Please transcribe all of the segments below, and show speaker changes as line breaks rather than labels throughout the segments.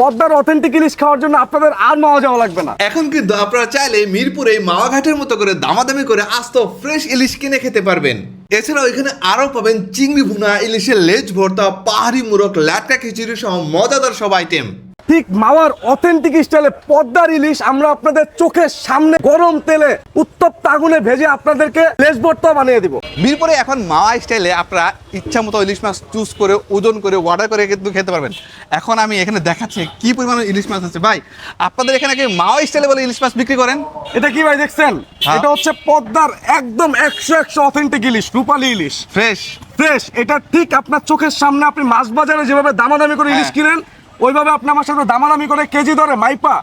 পদ্মার অথেন্টিক ইলিশ খাওয়ার জন্য আপনাদের আর মাওয়া যাওয়া লাগবে না।
এখন কিন্তু আপনারা চাইলে মিরপুরে মাওয়াঘাটের মতো করে দামাদামি করে আস্ত ফ্রেশ ইলিশ কিনে খেতে পারবেন। এছাড়াও এখানে আরও পাবেন চিংড়ি ভুনা, ইলিশের লেজ ভর্তা, পাহাড়ি মুরগ, লাটকা খিচুড়ি সহ মজাদার সব আইটেম
ঠিক মাওয়ার অথেন্টিক স্টাইলে পদ্মার ইলিশ আমরা আপনাদের চোখের সামনে গরম তেলে উত্তপ্ত আগুনে ভেজে আপনাদেরকে লেজ ভর্তা বানিয়ে দিব।
মিরপুরে এখন মাওয়া স্টাইলে আপনারা ইচ্ছা মতো ইলিশ মাছ চুজ করে ওজন করে অর্ডার করে কিন্তু খেতে পারবেন। এখন আমি এখানে দেখাচ্ছি কি পরিমাণে ইলিশ মাছ আছে। ভাই আপনাদের এখানে কি মাওয়া স্টাইলে বলে ইলিশ মাছ বিক্রি করেন?
এটা কি ভাই দেখছেন?
হ্যাঁ।
এটা হচ্ছে পদ্মার একদম একশো একশো অথেন্টিক ইলিশ রূপালী ইলিশ।
ফ্রেশ
ফ্রেশ এটা ঠিক আপনার চোখের সামনে আপনি মাছ বাজারে যেভাবে দামাদামি করে ইলিশ
হ্যাঁ।
কিনেন ওইভাবে আপনি আমার সাথে দামাদামি করে কেজি ধরে মাইপা,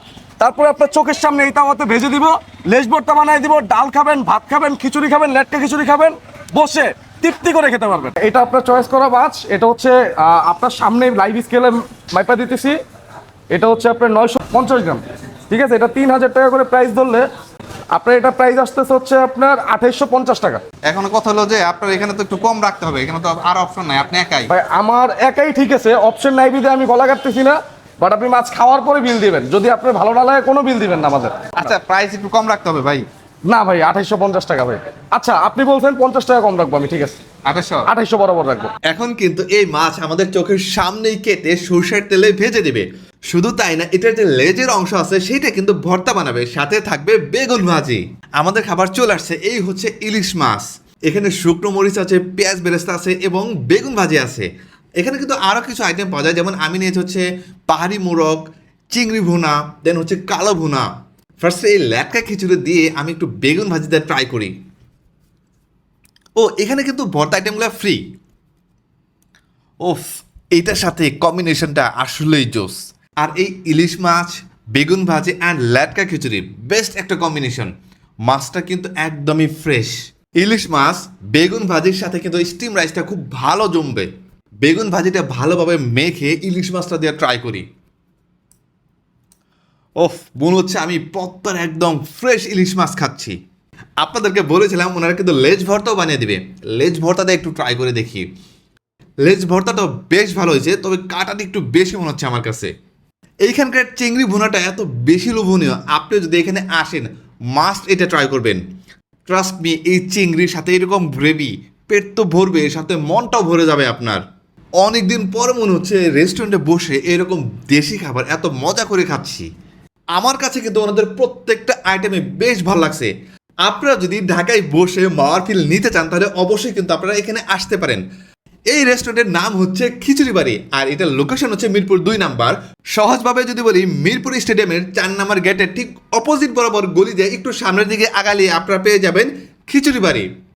তারপরে আপনার চোখের সামনে এই তাওয়াতে ভেজে দিব, লেজ ভর্তা বানাই দিব, ডাল খাবেন, ভাত খাবেন, খিচুড়ি খাবেন, লেটকা খিচুড়ি খাবেন, বসে তৃপ্তি করে খেতে পারবেন। এটা আপনার চয়েস করা মাছ, এটা হচ্ছে আপনার সামনে লাইভ স্কেলে মাইপা দিতেছি, এটা হচ্ছে আপনার নয়শো পঞ্চাশ গ্রাম, ঠিক আছে? এটা তিন হাজার টাকা করে প্রাইস ধরলে আপনার এটা প্রাইস আসতেছে হচ্ছে আপনার আঠাইশশো পঞ্চাশ টাকা।
এখন কথা হলো যে আপনার এখানে তো একটু কম রাখতে হবে এখানে তো আর অপশন নাই আপনি একাই।
ভাই আমার একাই ঠিক আছে অপশন নাই বিধে আমি গলা কাটতেছি না বাট আপনি মাছ খাওয়ার পরে বিল দিবেন। যদি আপনার ভালো না লাগে কোনো বিল দিবেন না আমাদের।
আচ্ছা প্রাইস একটু কম রাখতে হবে ভাই।
না ভাই আঠাইশশো পঞ্চাশ টাকা ভাই। আচ্ছা আপনি বলছেন পঞ্চাশ টাকা কম রাখব আমি ঠিক আছে।
আঠাশশো
আঠাইশশো বরাবর রাখব।
এখন কিন্তু এই মাছ আমাদের চোখের সামনেই কেটে সরষের তেলে ভেজে দেবে। শুধু তাই না, এটার যে লেজের অংশ আছে সেটা কিন্তু ভর্তা বানাবে, সাথে থাকবে বেগুন ভাজি। আমাদের খাবার চলে আসছে, এই হচ্ছে ইলিশ মাছ। এখানে শুকনো মরিচ আছে, পেঁয়াজ বেরেস্তা আছে এবং বেগুন ভাজি আছে। এখানে কিন্তু আরও কিছু আইটেম পাওয়া যায়, যেমন আমি নিয়েছি হচ্ছে পাহাড়ি মোরগ, চিংড়ি ভুনা দেন হচ্ছে কালো ভুনা। ফার্স্টে এই ল্যাটকা খিচুড়ি দিয়ে আমি একটু বেগুন ভাজিতে ট্রাই করি। ও, এখানে কিন্তু ভর্তা আইটেমগুলো ফ্রি ওফ, এইটার সাথে কম্বিনেশনটা আসলেই জোস। আর এই ইলিশ মাছ, বেগুন ভাজি অ্যান্ড ল্যাটকা খিচুড়ি বেস্ট একটা কম্বিনেশন মাছটা কিন্তু একদমই ফ্রেশ ইলিশ মাছ, বেগুন ভাজির সাথে কিন্তু স্টিম রাইসটা খুব ভালো জমবে। বেগুন ভাজিটা ভালোভাবে মেখে ইলিশ মাছটা দিয়ে ট্রাই করি। ওফ, মনে হচ্ছে আমি পত্তার একদম ফ্রেশ ইলিশ মাছ খাচ্ছি। আপনাদেরকে বলেছিলাম ওনারা কিন্তু লেজ ভর্তাও বানিয়ে দিবে। লেজ ভর্তাটা একটু ট্রাই করে দেখি। লেজ ভর্তাটা বেশ ভালো হয়েছে, তবে কাটাটা একটু বেশি মনে হচ্ছে আমার কাছে। এইখানকার চিংড়ি ভুনাটা এত বেশি লোভনীয়, আপনি যদি এখানে আসেন মাস্ট এটা ট্রাই করবেন। ট্রাস্ট মি এই চিংড়ির সাথে এরকম গ্রেভি পেট তো ভরবে সাথে মনটাও ভরে যাবে আপনার। অনেকদিন পরে মনে হচ্ছে রেস্টুরেন্টে বসে এরকম দেশি খাবার, এত মজা করে খাচ্ছি। আমার কাছে কিন্তু ওনাদের প্রত্যেকটা আইটেমে বেশ ভালো লাগছে। আপনারা যদি ঢাকায় বসে মাওয়ার ফিল নিতে চান, তাহলে অবশ্যই কিন্তু আপনারা এখানে আসতে পারেন। এই রেস্টুরেন্টের নাম হচ্ছে খিচুড়ি বাড়ি আর এটার লোকেশন হচ্ছে মিরপুর দুই নাম্বার। সহজভাবে যদি বলি, মিরপুর স্টেডিয়ামের চার নাম্বার গেটের ঠিক অপোজিট বরাবর গলি দিয়ে একটু সামনের দিকে আগালিয়ে আপনারা পেয়ে যাবেন খিচুড়ি বাড়ি